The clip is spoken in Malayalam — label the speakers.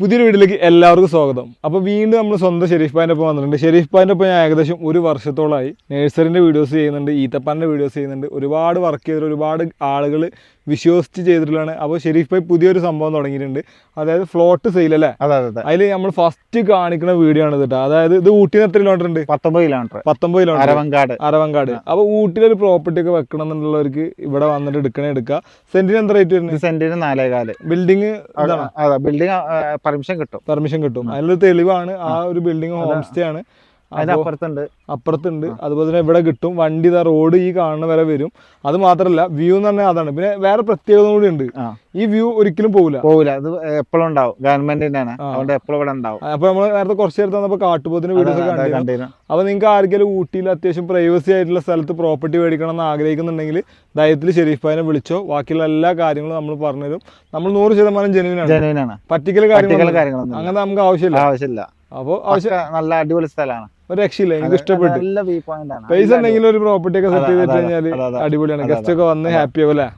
Speaker 1: പുതിയൊരു വീട്ടിലേക്ക് എല്ലാവർക്കും സ്വാഗതം. അപ്പോൾ വീണ്ടും നമ്മൾ സ്വന്തം ഷെരീഫ് പാന്റെ ഒപ്പം വന്നിട്ടുണ്ട്. ഷെരീഫ് പാന്റെ ഒപ്പം ഞാൻ ഏകദേശം ഒരു വർഷത്തോളമായി നേഴ്സറിന്റെ വീഡിയോസ് ചെയ്യുന്നുണ്ട് ഈത്തപ്പാന്റെ വീഡിയോസ് ചെയ്യുന്നുണ്ട്. ഒരുപാട് വർക്ക് ചെയ്തിട്ട് ഒരുപാട് ആളുകൾ വിശ്വസിച്ച് ചെയ്തിട്ടുള്ളതാണ്. അപ്പോൾ ഷെരീഫ് ഭായ് പുതിയൊരു സംഭവം തുടങ്ങിയിട്ടുണ്ട്. അതായത് ഫ്ലോട്ട് സെയിൽ അല്ലേ?
Speaker 2: അതെ അതെ അതെ.
Speaker 1: അതിൽ നമ്മൾ ഫസ്റ്റ് കാണിക്കുന്ന വീഡിയോ ആണ് കേട്ടോ അതായത് ഇത് ഊട്ടിയിൽ നിന്ന് എത്ര കിലോമീറ്റർ ഉണ്ട്?
Speaker 2: പത്തൊമ്പത് കിലോമീറ്റർ
Speaker 1: പത്തൊമ്പത് കിലോമീറ്റർ
Speaker 2: അരവങ്കാട്.
Speaker 1: അരവങ്കാട്. അപ്പോൾ ഊട്ടിലൊരു പ്രോപ്പർട്ടി ഒക്കെ വെക്കണം എന്നുള്ളവർക്ക് ഇവിടെ വന്നിട്ട് എടുക്കണേ എടുക്കുക സെന്റിന് എന്താ റേറ്റ് വരുന്നത്?
Speaker 2: സെന്റിന് നാലേകാൽ.
Speaker 1: ബിൽഡിംഗ്
Speaker 2: ബിൽഡിംഗ് പെർമിഷൻ കിട്ടും.
Speaker 1: പെർമിഷൻ കിട്ടും. അതിലൊരു തെളിവാണ് ആ ഒരു ബിൽഡിംഗ് ഹോം സ്റ്റേ ആണ്. അപ്പോ
Speaker 2: അപ്പുറത്തുണ്ട്.
Speaker 1: അതുപോലെ തന്നെ ഇവിടെ കിട്ടും. വണ്ടി ഇതാ റോഡ് ഈ കാണുന്ന വരെ വരും. അത് മാത്രമല്ല വ്യൂ എന്ന് പറഞ്ഞാൽ അതാണ്. പിന്നെ വേറെ പ്രത്യേകത കൂടി ഉണ്ട്. ഈ വ്യൂ ഒരിക്കലും പോകില്ല
Speaker 2: പോകില്ല അത് എപ്പോഴും ഉണ്ടാവും. ഗവൺമെന്റിന്റെ ആണ്. അതുകൊണ്ട് എപ്പോഴും ഇവിടെ ഉണ്ടാവും.
Speaker 1: അപ്പൊ നമ്മൾ നേരത്തെ കുറച്ച് നേരത്തെ വന്നപ്പോൾ കാട്ടുപോത്തിന് വീഡിയോസ് അപ്പൊ കണ്ടിരുന്നു. അപ്പോൾ നിങ്ങൾക്ക് ആർക്കെങ്കിലും ഊട്ടിയിൽ അത്യാവശ്യം പ്രൈവസി ആയിട്ടുള്ള സ്ഥലത്ത് പ്രോപ്പർട്ടി മേടിക്കണം എന്ന് ആഗ്രഹിക്കുന്നുണ്ടെങ്കിൽ ധൈര്യത്തിൽ ഷെരീഫ് ഭായിനെ വിളിച്ചോ. ബാക്കിയുള്ള എല്ലാ കാര്യങ്ങളും നമ്മൾ പറഞ്ഞുതരും. നമ്മൾ നൂറ് ശതമാനം ജെനുവിനാണ്
Speaker 2: ജെനുവിനാണ്
Speaker 1: പറ്റിക്കൽ കാര്യങ്ങൾ അങ്ങനെ നമുക്ക് ആവശ്യമില്ല.
Speaker 2: ആവശ്യമില്ല.
Speaker 1: അപ്പോൾ
Speaker 2: നല്ല അടിപൊളി സ്ഥലമാണ്.
Speaker 1: ഒരു രക്ഷയില്ല എനിക്ക് ഇഷ്ടപ്പെട്ടു. പൈസ ഉണ്ടെങ്കിൽ ഒരു പ്രോപ്പർട്ടി ഒക്കെ സെറ്റ് ചെയ്തിട്ട് കഴിഞ്ഞാൽ. അടിപൊളിയാണ്. ഗസ്റ്റ് ഒക്കെ വന്ന് ഹാപ്പി ആവും അല്ലേ?